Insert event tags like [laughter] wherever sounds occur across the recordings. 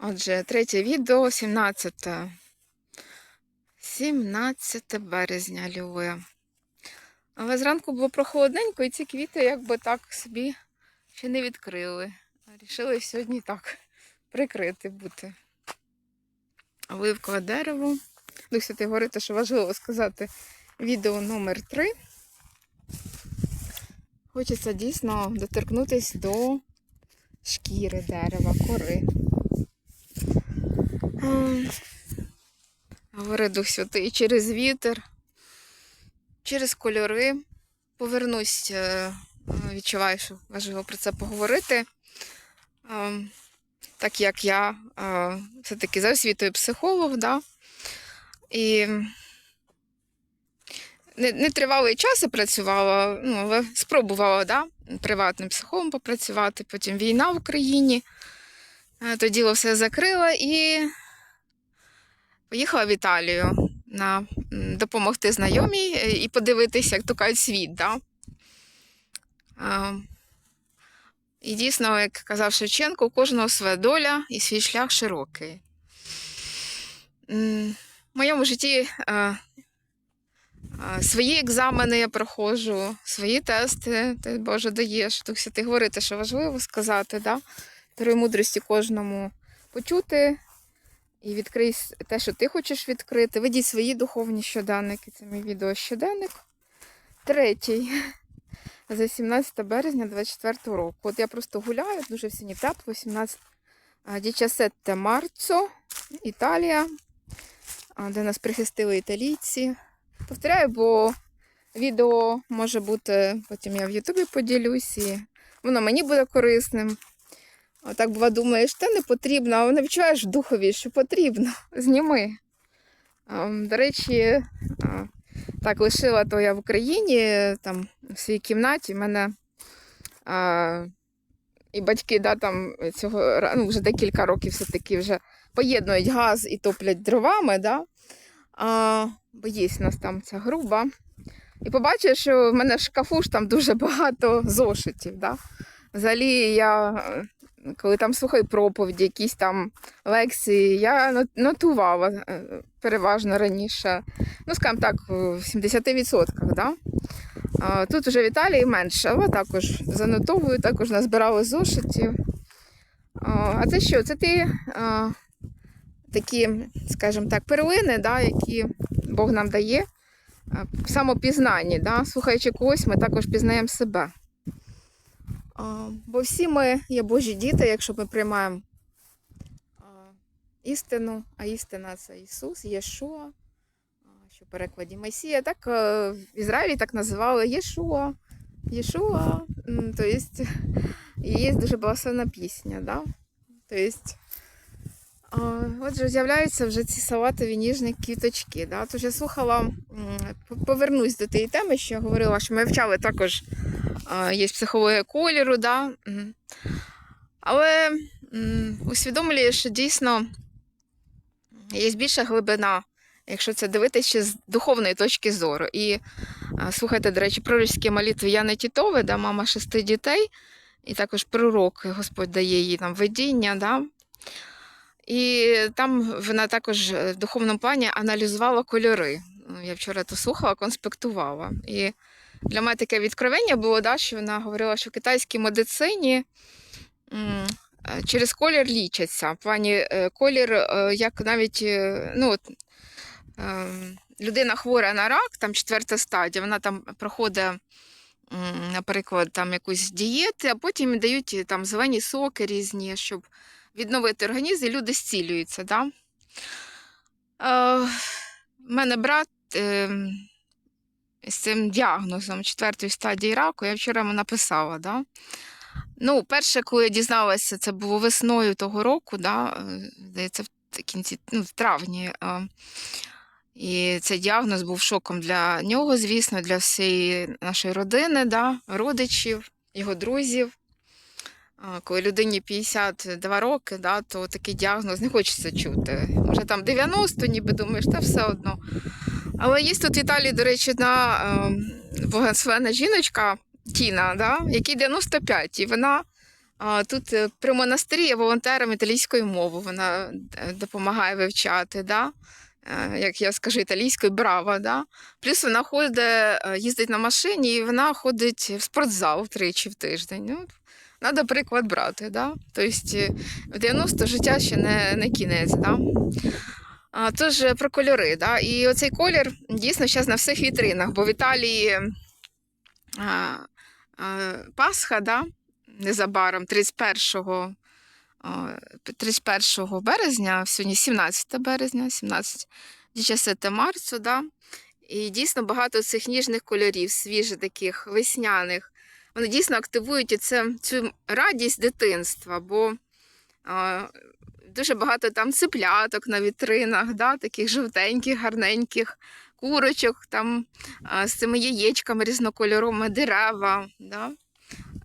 Отже, третє відео 17. 17 березня львує. Але зранку було прохолодненько, і ці квіти якби так собі ще не відкрили. Рішили сьогодні так прикрити бути. Оливкове дерево. Дух Святий говорити, що важливо сказати відео номер 3. Хочеться дійсно доторкнутися до шкіри дерева, кори. Говорить Дух Святий через вітер, через кольори. Повернусь, е, е, відчуваю, що важливо про це поговорити. Ем, Так як я е, все-таки за освітою психолог, да? і не, не тривалий час я працювала, ну, але спробувала да? приватним психологом попрацювати, потім війна в Україні. Е, То діло все закрила і поїхала в Італію на допомогти знайомій е, і подивитися, як то кажуть, світ. Да? І дійсно, як казав Шевченко, у кожного своя доля і свій шлях широкий. В моєму житті е, е, свої екзамени я проходжу, свої тести, ти Боже даєш. Дух Святий говорити, що важливо сказати, да? Даруй мудрості кожному почути і відкрий те, що ти хочеш відкрити. Ведіть свої духовні щоденники. Це мій відео щоденник. Третій. [laughs] За 17 березня 24 року. От я просто гуляю, дуже в сіні тепло, 17 17 марцо, Італія, де нас прихистили італійці. Повторяю, бо відео може бути, потім я в Ютубі поділюсь, і воно мені буде корисним. Отак бува думаєш, те не потрібно, а воно відчуваєш в духові, що потрібно. Зніми. До речі, так лишила то я в Україні, там в своїй кімнаті. в мене а, і батьки да, там цього ну, вже декілька років все-таки вже поєднують газ і топлять дровами. Да? А, бо є в нас там ця груба. І побачиш, що в мене в шкафу ж там дуже багато зошитів. Да? Взагалі, я, коли там слухаю проповіді, якісь там лекції, я нотувала е, переважно раніше. Ну, скажімо так, в 70%. Да? Тут вже в Італії менше, але також занотовую, також назбирали зошитів. А це що? Це ти такі, скажімо так, перлини, да, які Бог нам дає самопізнанні. Да? Слухаючи когось, ми також пізнаємо себе. Бо всі ми є Божі діти, якщо ми приймаємо істину, а істина це Ісус, Єшуа, що в перекладі Месія. Так е, в Ізраїлі так називали Єшуа. Єшуа. М, То есть, і є дуже благословена пісня. Да? То есть, а, Отже, з'являються вже ці салатові ніжні квіточки. Да? Тож я слухала, повернусь до тієї теми, що я говорила, що ми вивчали також є психологія кольору, да? Але м, усвідомлюю, що дійсно є більша глибина, якщо це дивитися ще з духовної точки зору. І слухайте, до речі, пророчські молитви Яни Тітови, да, мама шести дітей, і також пророк, Господь дає їй там видіння. Да? І там вона також е, в духовному плані аналізувала кольори. Ну, Я вчора то слухала, конспектувала. І для мене таке відкровення було, да, що вона говорила, що в китайській медицині е, через колір лічаться. В плані е, колір, як навіть ну, людина хвора на рак, там четверта стадія, вона там проходить, наприклад, там якусь дієти, а потім дають там зелені соки різні, щоб відновити організм, і люди зцілюються. Да? Е, в мене брат. Е, з цим діагнозом четвертої стадії раку, я вчора йому написала. Да? Ну, перше, коли я дізналася, це було весною того року, да? е, здається, в кінці, ну, в травні. е, І цей діагноз був шоком для нього, звісно, для всієї нашої родини, да? родичів, його друзів. Коли людині 52 роки, да, то такий діагноз не хочеться чути. Може там 90, ніби думаєш, та все одно. Але є тут в Італії, до речі, одна е, богословена жіночка Тіна, да, якій 95, і вона Тут е, при монастирі є волонтером італійської мови. Вона е, допомагає вивчати. Да? Е, Як я скажу італійською, браво. Да? Плюс вона ходить, їздить на машині і вона ходить в спортзал тричі в тиждень. Ну, Треба приклад брати. Да? Тобто е, в 90 життя ще не, не кінець. Да? А, тож е, про кольори. Да? І оцей колір дійсно зараз на всіх вітринах, бо в Італії а, а, Пасха, да? незабаром 31 а, 31 березня, сьогодні 17 березня, 17 17 марцю, да? і дійсно багато цих ніжних кольорів, свіжих таких весняних. Вони дійсно активують оце, цю радість дитинства, бо а, дуже багато там цепляток на вітринах, да? таких жовтеньких, гарненьких курочок, там а, з цими яєчками різнокольоровими дерева. Да?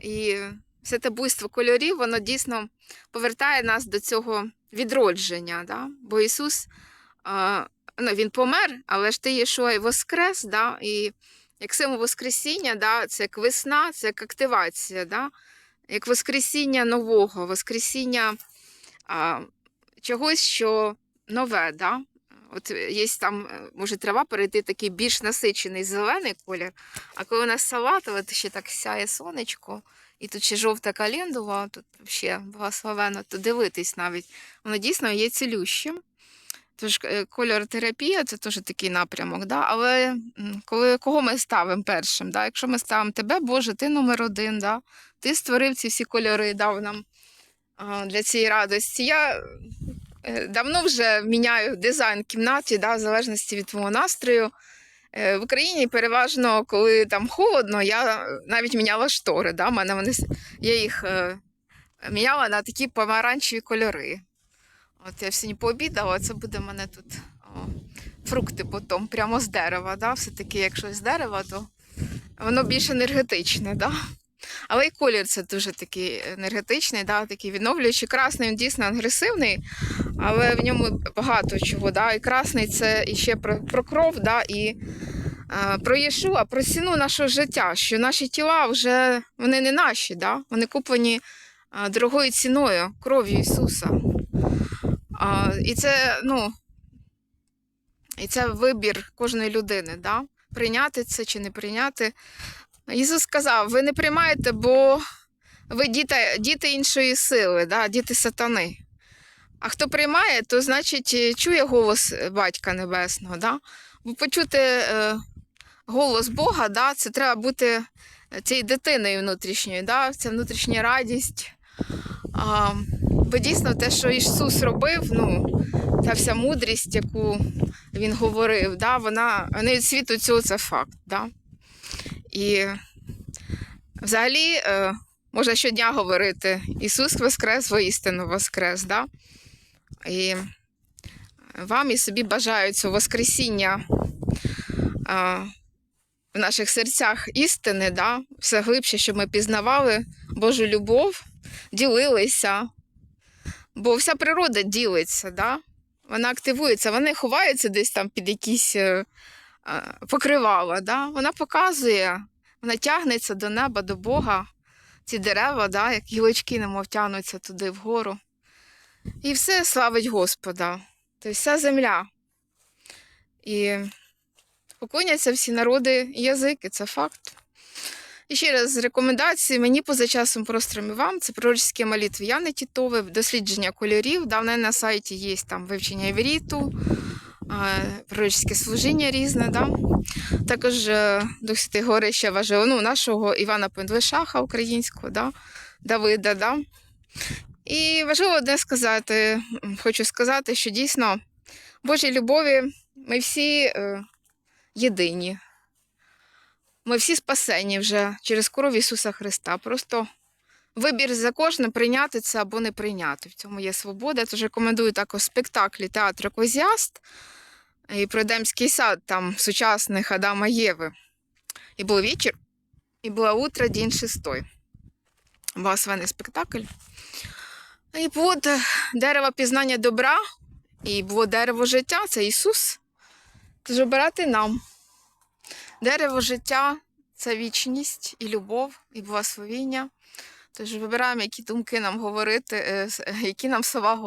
І все те буйство кольорів, воно дійсно повертає нас до цього відродження. Да? Бо Ісус а, ну, Він помер, але ж ти Єшуа і воскрес, да? і як символ Воскресіння, да? це як весна, це як активація, да? як Воскресіння нового, Воскресіння а, чогось, що нове. Да? От є там, е, може, трава перейти такий більш насичений зелений колір, а коли у нас салатове, то ще так сяє сонечко, і тут ще жовта календула, тут ще благословено, то дивитись навіть, воно дійсно є цілющим. Тож е, кольоротерапія це теж такий напрямок, да? але коли, кого ми ставимо першим? Да? Якщо ми ставимо тебе, Боже, ти номер один, да? ти створив ці всі кольори, дав нам для цієї радості. Я е, давно вже міняю дизайн кімнаті, да, в залежності від твого настрою. Е, В Україні переважно, коли там холодно, я навіть міняла штори. Да? Мене вони, я їх міняла на такі помаранчеві кольори. От я сьогодні пообідала, це буде в мене тут о, фрукти потім, прямо з дерева. Да? Все-таки, якщо з дерева, то воно більш енергетичне. Да? Але і колір це дуже такий енергетичний, да? такий відновлюючий. Красний він дійсно агресивний, але в ньому багато чого. Да? І красний це і ще про, про кров, да? і е, про Єшуа, про ціну нашого життя, що наші тіла вже вони не наші, да? вони куплені е, дорогою ціною, кров'ю Ісуса. А, і це, ну, і це вибір кожної людини, да? прийняти це чи не прийняти. Ісус сказав: ви не приймаєте, бо ви діти, діти іншої сили, да? діти сатани. А хто приймає, то значить е, чує голос Батька Небесного. Да? Бо почути е, голос Бога, да? це треба бути цією дитиною внутрішньою, да? це внутрішня радість. А, бо дійсно те, що Ісус робив, ну, та вся мудрість, яку Він говорив, да? вона не від світу цього це факт. Да? І взагалі е, можна щодня говорити: Ісус Воскрес, воістину Воскрес. Да? І вам і собі бажаю цього Воскресіння а, в наших серцях істини, да? все глибше, щоб ми пізнавали Божу любов, ділилися. Бо вся природа ділиться, да? вона активується, вона не ховається десь там під якісь е, покривала. Да? Вона показує, вона тягнеться до неба, до Бога. Ці дерева, да, як гілочки, немов тягнуться туди вгору. І все славить Господа. Тобто вся земля. І поклоняться всі народи і язики, це факт. І ще раз рекомендації мені поза часом простром і вам. Це пророчські молитви Яни Тітови, дослідження кольорів. Давне на сайті є там вивчення івріту, пророчське служіння різне. Да? Також е, Дух Святий Гори ще важливо ну, нашого Івана Пендлишаха українського, да? Давида. Да? І важливо одне сказати, хочу сказати, що дійсно Божій любові ми всі е, єдині. Ми всі спасені вже через кров Ісуса Христа. Просто вибір за кожним прийняти це або не прийняти. В цьому є свобода. Тож рекомендую також спектаклі театру Еквезіаст і Предемський сад там сучасних Адама Єви. І був вечір, і була утро, день шестой. Благословений спектакль. І плод дерева пізнання добра, і було дерево життя це Ісус. Тож обирати нам. Дерево життя це вічність і любов, і благословіння. Тож вибираємо, які думки нам говорити, е, які нам слова говорити.